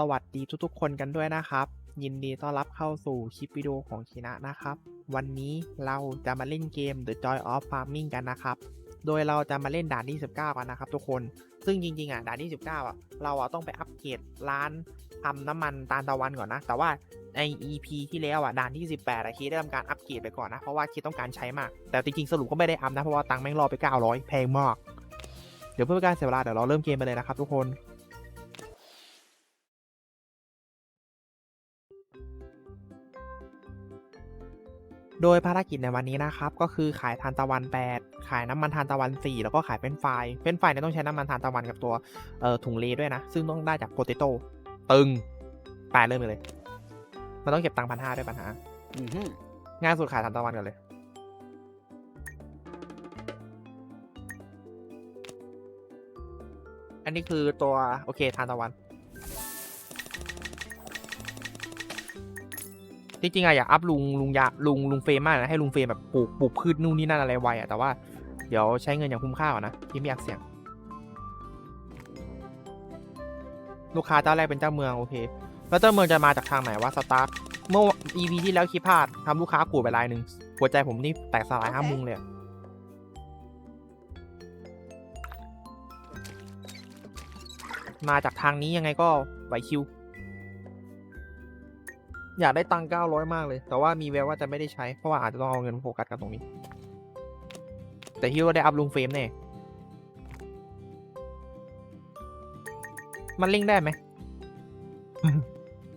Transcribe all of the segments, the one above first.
สวัสดีทุกๆคนกันด้วยนะครับ ยินดีต้อนรับเข้าสู่คลิปวิดีโอของชินะนะครับ วันนี้เราจะมาเล่นเกม The Joy of Farming กันนะครับ โดยเราจะมาเล่นด่านที่ 19 กันนะครับทุกคน ซึ่งจริงๆอะด่านที่ 19 อะเราอะต้องไปอัปเกรดร้านทำน้ำมันตาลตะวันก่อนนะ แต่ว่าใน EP ที่แล้วอะด่านที่ 18อะคีได้ทำการอัปเกรดไปก่อนนะ เพราะว่าคีต้องการใช้มาก แต่จริงๆสรุปก็ไม่ได้อัพนะ เพราะว่าตังค์แม่งรอไป 900 แพงมาก เดี๋ยวเพื่อการเสียเวลาเดี๋ยวเราเริ่มเกมไปเลยนะครับทุกคน โดยภารกิจในวันนี้นะครับก็คือขายทานตะวัน 8 ขายน้ำมันทานตะวัน 4 แล้วก็ขายเป็นไฟล์เป็นไฟล์เนี่ยต้องใช้น้ำมันทานตะวันกับตัวเอ่อถุงเลด้วยนะ ซึ่งต้องได้จากโปเตโต้ตึงแปดเริ่มไปเลย มันต้องเก็บตังค์พันห้าด้วยปัญหาอือหือง่ายสุดขายทานตะวันกันเลยอันนี้คือตัวโอเคทานตะวัน จริงๆอะอยากอัพลุงลุงยาลุงลุงเฟรมมากนะให้ลุงเฟรมแบบปลูกปลูกพืชนู่นนี่นั่นอะไรไวอะแต่ว่าเดี๋ยวใช้เงินอย่างคุ้มค่าก่อนนะที่ไม่อยากเสี่ยง ลูกค้าเจ้าแรกเป็นเจ้าเมืองโอเค แล้วเจ้าเมืองจะมาจากทางไหนวะสตาร์เมื่อ EP ที่แล้วคิดพลาดทำลูกค้ากูดไปรายหนึ่งหัวใจผมนี่แตกสลายห้ามุงเลยอะมาจากทางนี้ยังไงก็ไหวคิว อยากได้ตังค์900มากเลย แต่ว่ามีแววว่าจะไม่ได้ใช้ เพราะว่าอาจจะต้องเอาเงินมาโฟกัสกันตรงนี้ แต่ที่ว่าได้อัพลุงเฟรมแน่ มันเร่งได้ไหม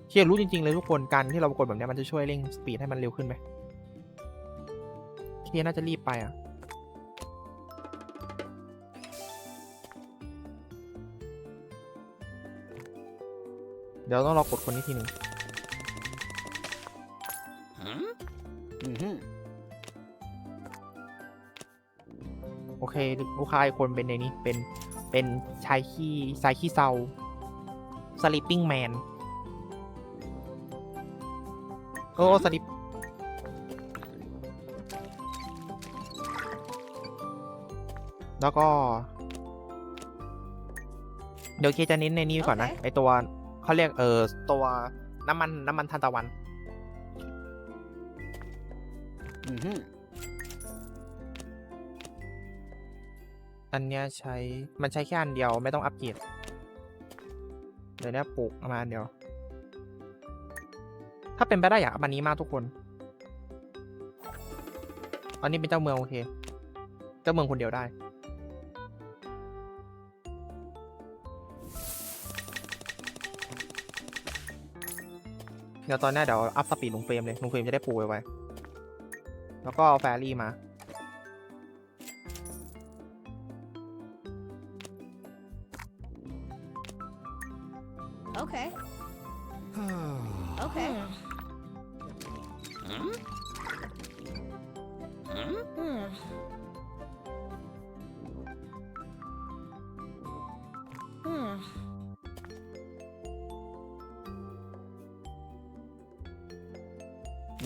เชียร์รู้จริง ๆ เลยทุกคนการที่เรากดแบบเนี้ยมันจะช่วยเร่งสปีดให้มันเร็วขึ้นไหมเชียร์น่าจะรีบไปอะเดี๋ยวต้องรอกดคนนี้ทีหนึ่ง อือหือโอเค ลูกค้าอีกคนเป็นในนี้ เป็น เป็นชายขี้ชายขี้เซา sleeping man โอ้สลิปแล้วก็ เดี๋ยวเคจะเน้นในนี้ก่อนนะโอเคไอตัวเขาเรียกเออตัวน้ำมันน้ำมันทานตะวัน อันเนี้ยใช้ มันใช้แค่อันเดียวไม่ต้องอัปเกรดเดี๋ยวเนี้ยปลูกประมาณเดียว ถ้าเป็นไปได้อยากอันนี้มากทุกคน อันนี้เป็นเจ้าเมืองโอเค เจ้าเมืองคนเดียวได้ เดี๋ยวตอนเนี้ยเดี๋ยวอัพสปีดลุงเฟรมเลยลุงเฟรมจะได้ปลูกไวๆ แล้วก็เอาแฟรี่มา โอเค โอเค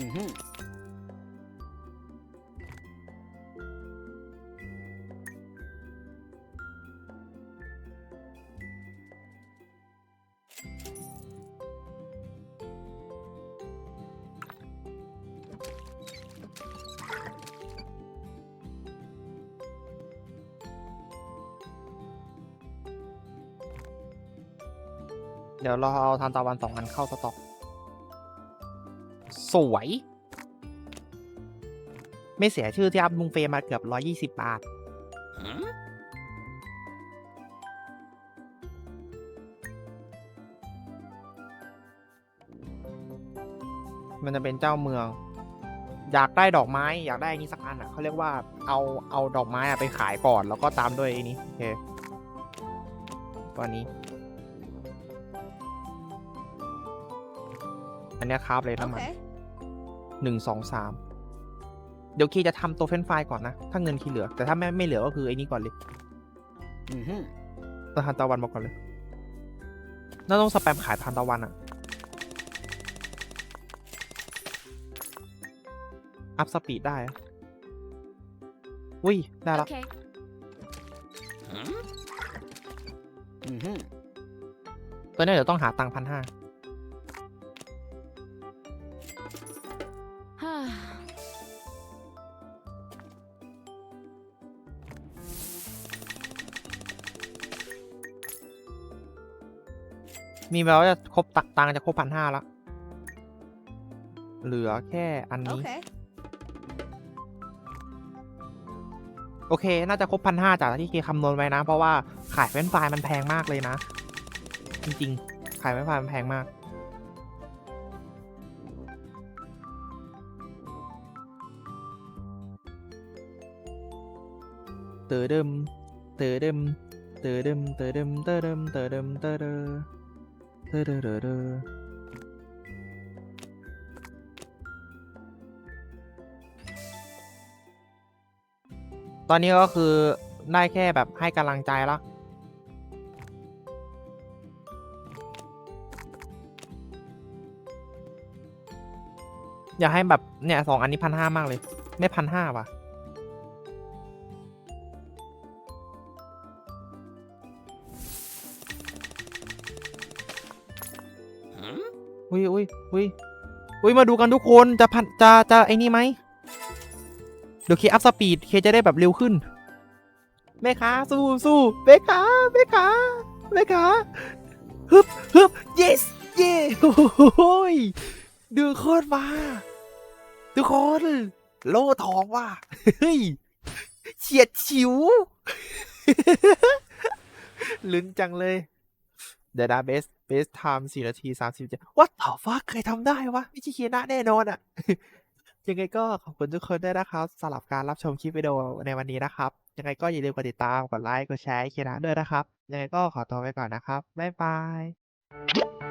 อื เดี๋ยวเราเอาทานตะวันสองอันเข้าสต็อก สวย ไม่เสียชื่อที่อัพลุงเฟมมาเกือบร้อยี่สิบบาทมันจะเป็นเจ้าเมือง อยากได้ดอกไม้ อยากได้อันนี้สักอันอะเขาเรียกว่าเอาเอาดอกไม้อะไปขายก่อน แล้วก็ตามด้วยไอ้นี้โอเคตัวนี้ อันเนี้ยครับเลยโอน้ำมันเคหนึ่งสองสามเดี๋ยวคีจะทำตัวเฟรนช์ฟรายก่อนนะ ถ้าเงินคีเหลือ แต่ถ้าไม่ไม่เหลือก็คือไอ้นี่ก่อนเลยอือหือทานตะวันมาก่อนเลยน่าต้องสแปมขายทานตะวันอะอัพสปีดได้อะอุ้ย ได้ละ Okay. อือหือตัวนี้เดี๋ยวต้องหาตังค์พันห้า มีแววว่าจะครบตักตังค์จะครบพันห้าแล้วเหลือแค่อันนี้ Okay. โอเค น่าจะครบพันห้าจากที่เคคำนวณไว้นะ เพราะว่าขายเฟรนช์ฟรายมันแพงมากเลยนะ จริงๆ ขายเฟรนช์ฟรายมันแพงมาก เตอเดิมเตอเดิมเตอเดิมเตอเดิมเตอเดิมเตอเดิมเตอเดอ เตอเดอเดอเดอตอนนี้ก็คือได้แค่แบบให้กำลังใจล้วอยากให้แบบเนี่ยสองอันนี้พันห้ามากเลย ไม่พันห้าว่ะ อุ้ยอุ้ยอุ้ยอุ้ยมาดูกันทุกคนจะพันจะจะไอ้นี่ไหมเดี๋ยวเคอัพสปีดเคจะได้แบบเร็วขึ้นแม่ค้าสู้สู้แม่ค้าแม่ค้าแม่ค้าฮึบฮึบ yes เย่โอ้ยดูโคตรมาทุกคน โล่ทองว่ะเฮ้ยเฉียดฉิวลุ้นจังเลยเดี๋ยวนะเบเบส ไทม์สี่นาทีสามสิบเจ็ดวัดต่อฟ้าเคยทำได้วะไม่ใช่เคียนะแน่นอนอะยังไงก็ขอบคุณทุกคนด้วยนะครับสำหรับการรับชมคลิปวิดีโอในวันนี้นะครับ ยังไงก็อย่าลืมกดติดตาม กดไลค์ กดแชร์เคียนะด้วยนะครับ ยังไงก็ขอตัวไปก่อนนะครับ บ๊ายบาย